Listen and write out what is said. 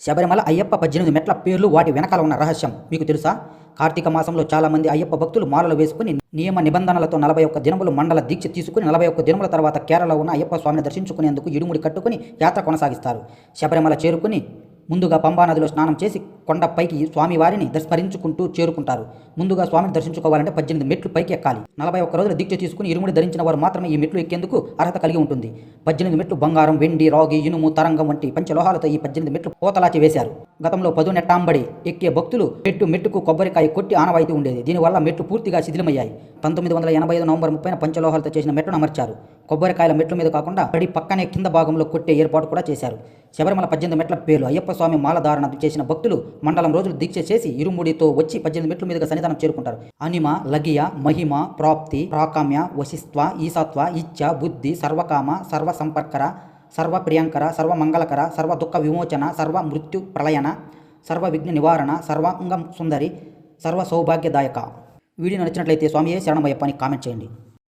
శబరిమల అయ్యప్ప పద్దెనిమిది మెట్ల పేర్లు వాటి వెనకాల ఉన్న రహస్యం. మీకు తెలుసా? కార్తీక మాసంలో చాలా మంది అయ్యప్ప భక్తులు మాలలు వేసుకుని నియమ నిబంధనలతో నలభై ఒక్క దినములు మండల దీక్ష తీసుకుని నలభై ఒక్క దినముల తర్వాత కేరళలో ఉన్న అయ్యప్ప స్వామిని దర్శించుకునేందుకు ఇడుముడి కట్టుకుని యాత్ర కొనసాగిస్తారు. శబరిమల చేరుకుని ముందుగా పంబా నదిలో స్నానం చేసి కొండపైకి స్వామివారిని స్మరించుకుంటూ చేరుకుంటారు. ముందుగా స్వామిని దర్శించుకోవాలంటే పద్దెనిమిది మెట్లు పైకి ఎక్కాలి. నలభై ఒక్క రోజుల దీక్ష తీసుకుని ఇరుముడి ధరించిన వారు మాత్రమే ఈ మెట్లు ఎక్కేందుకు అర్హత కలిగి ఉంటుంది. పద్దెనిమిది మెట్లు బంగారం వెండి రాగి ఇనుము తరంగం వంటి పంచలోహాలతో ఈ పద్దెనిమిది మెట్లు పోతలాచి వేశారు. గతంలో పదు నెట్టాంబడి ఎక్కే భక్తులు మెట్టు మెట్టుకు కొబ్బరికాయ కొట్టి ఆనవాయితీ ఉండేది. దీనివల్ల మెట్లు పూర్తిగా శిథిలమయ్యాయి. పంతొమ్మిది వందల ఎనభై ఐదు నవంబర్ ముప్పైన పంచలోహాలతో చేసిన మెట్టును అమర్చారు. కొబ్బరికాయల మెట్ల మీద కాకుండా పడి పక్కనే కింద భాగంలో కొట్టే ఏర్పాటు కూడా చేశారు. శబరిమల పద్దెనిమిది మెట్ల పేర్లు అయ్యప్ప స్వామి మాలధారణ చేసిన భక్తులు మండలం రోజులు దీక్ష చేసి ఇరుముడితో వచ్చి పద్దెనిమిది మెట్ల మీదుగా సన్నిధానం చేరుకుంటారు. అనిమ లగియ మహిమ ప్రాప్తి ప్రాకామ్య వశిత్వ ఈసత్వ ఇచ్ఛ బుద్ధి సర్వకామ సర్వ సంపర్కర సర్వ ప్రియంకర సర్వ మంగళకర సర్వ దుఃఖ విమోచన సర్వ మృత్యు ప్రళయన సర్వ విఘ్న నివారణ సర్వాంగం సుందరి సర్వ సౌభాగ్యదాయక వీడియో నచ్చినట్లయితే స్వామియే శరణమయ్యప్ప అని కామెంట్ చేయండి.